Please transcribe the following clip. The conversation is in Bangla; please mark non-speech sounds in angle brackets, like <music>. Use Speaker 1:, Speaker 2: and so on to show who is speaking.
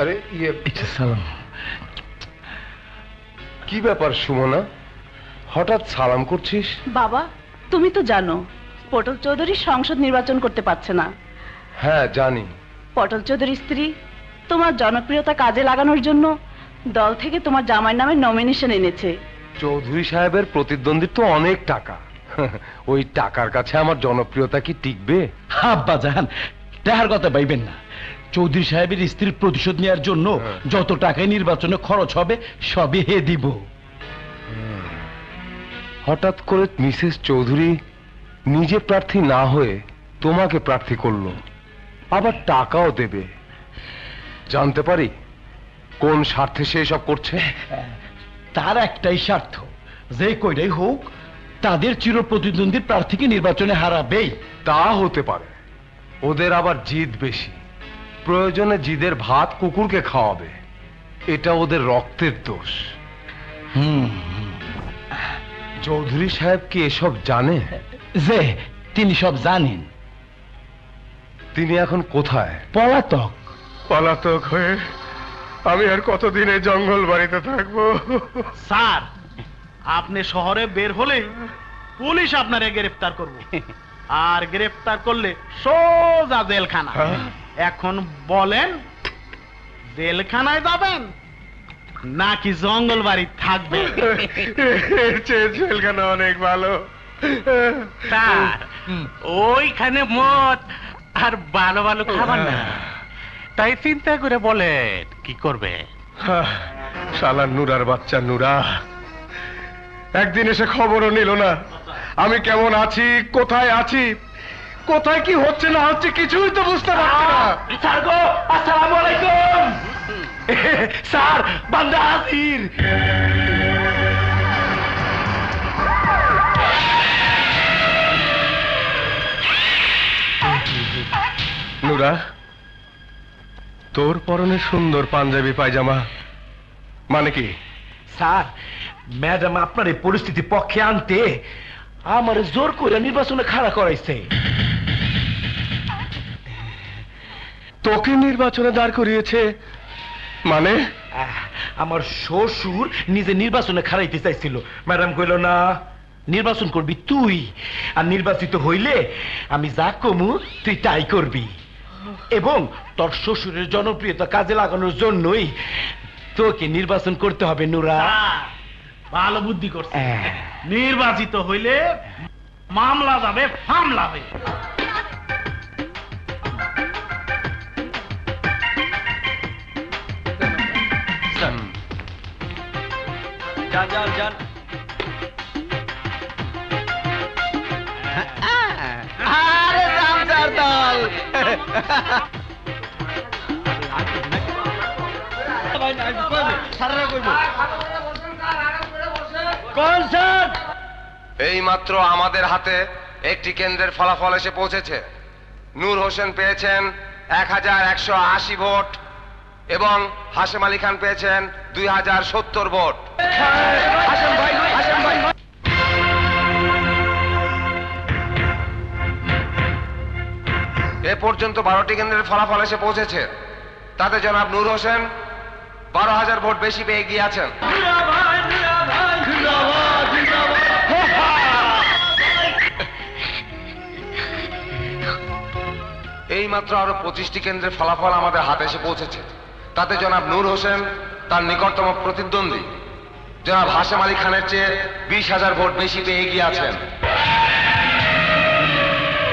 Speaker 1: আরে ইয়ে
Speaker 2: সালাম।
Speaker 1: কি ব্যাপার সুমনা? হঠাৎ সালাম করছিস?
Speaker 3: বাবা তুমি তো জানো পটল চৌধুরী সংসদ নির্বাচন করতে পারছে না।
Speaker 1: হ্যাঁ জানি।
Speaker 3: পটল চৌধুরীর স্ত্রী তোমার জনপ্রিয়তা কাজে লাগানোর জন্য দল থেকে তোমার জামাই নামে নমিনেশন এনেছে।
Speaker 1: চৌধুরী সাহেবের প্রতিদ্বন্দ্বিত্ব অনেক টাকা। ওই টাকার কাছে আমার জনপ্রিয়তা কি টিকবে?
Speaker 2: আব্বা জান টাকার কথা পাইবেন না। চৌধুরী সাহেবের স্ত্রীর প্রতিশোধ নেওয়ার জন্য
Speaker 1: হ্যাঁ।
Speaker 2: যত টাকায় নির্বাচনে খরচ হবে সবই হে দিব।
Speaker 1: হঠাৎ করে মিসেস চৌধুরী নিজে প্রার্থী না হয়ে তোমাকে প্রার্থী করল আবার টাকাও দেবে। জানতে পারি কোন স্বার্থে সে এসব করছে?
Speaker 2: তার একটাই স্বার্থ যে কইরাই হোক তাদের চির প্রতিদ্বন্দ্বী প্রার্থীকে নির্বাচনে হারাবেই।
Speaker 1: তা হতে পারে ওদের আবার জিদ বেশি। প্রয়োজনে জিদের ভাত কুকুরকে খাওয়াবে। এটা ওদের রক্তের দোষ।
Speaker 2: হুম
Speaker 1: চৌধুরী সাহেব কি এসব জানে?
Speaker 2: যে তিনি সব জানেন।
Speaker 1: তিনি এখন কোথায়?
Speaker 2: পলাতক।
Speaker 1: পলাতক হয়ে আমি আর কতদিন এই জঙ্গল বাড়িতে থাকব?
Speaker 4: স্যার আপনি শহরে বের হলে পুলিশ আপনারে গ্রেফতার করবে। আর গ্রেফতার করলে সোজা জেলখানা।
Speaker 1: হ্যাঁ?
Speaker 4: এখন বলেন জেলখানায় যাবেন নাকি জঙ্গল বাড়ি থাকবে?
Speaker 1: জেলখানা অনেক ভালো।
Speaker 4: স্যার ওইখানে মদ আর ভালো ভালো খাবার না তাই চিন্তা করে বলেন কি করবে?
Speaker 1: শালা নুরার বাচ্চা নুরা। একদিন এসে খবরও নিল না। আমি কেমন আছি? কোথায় আছি? কোথায় কি হচ্ছে না হচ্ছে কিছুই তো বুঝতে পারছি না।
Speaker 2: স্যার গো আসসালামু আলাইকুম। <laughs> স্যার বান্দা হাজির।
Speaker 1: নুরা তোর পরনে সুন্দর পাঞ্জাবি পায়জামা। মানে কি?
Speaker 2: স্যার ম্যাডাম আপনার এই পরিস্থিতি পক্ষে আনতে আমার জোর করে নির্বাচনে খাড়া করাইছে।
Speaker 1: তোকে নির্বাচনে দাঁড় করিয়েছে মানে?
Speaker 2: আহ, আমার শ্বশুর নিজে নির্বাচনে খাড়াইতে চাইছিল। ম্যাডাম কইল না নির্বাচন করবি তুই আর নির্বাচিত হইলে আমি যা কমু তুই তাই করবি। এবং তোর শ্বশুরের জনপ্রিয়তা কাজে লাগানোর জন্যই তোকে নির্বাচন করতে হবে নুরা।
Speaker 4: ভালো বুদ্ধি করছে। নির্বাচিত হইলে মামলা যাবে হামলা হবে।
Speaker 2: যান যান যান আরে জামদার দল কোন স্যার
Speaker 1: এই মাত্র আমাদের হাতে একটি কেন্দ্রের ফলাফল এসে পৌঁছেছে। নূর হোসেন পেয়েছেন এক হাজার একশো আশি ভোট এবং হাশেম আলী খান পেয়েছেন দুই হাজার সত্তর ভোট। এ পর্যন্ত বারোটি কেন্দ্রের ফলাফল এসে পৌঁছেছে। তাতে জনাব নূর হোসেন বারো হাজার ভোট বেশি পেয়ে গিয়েছেন। এই মাত্র আরও পঁচিশটি কেন্দ্রের ফলাফল আমাদের হাতে এসে পৌঁছেছে। তাতে জনাব নূর হোসেন, তার নিকটতম প্রতিদ্বন্দ্বী। জনাব হাশেম আলী খানের চেয়ে বিশ হাজার ভোট বেশি পেয়ে এগিয়ে আছেন।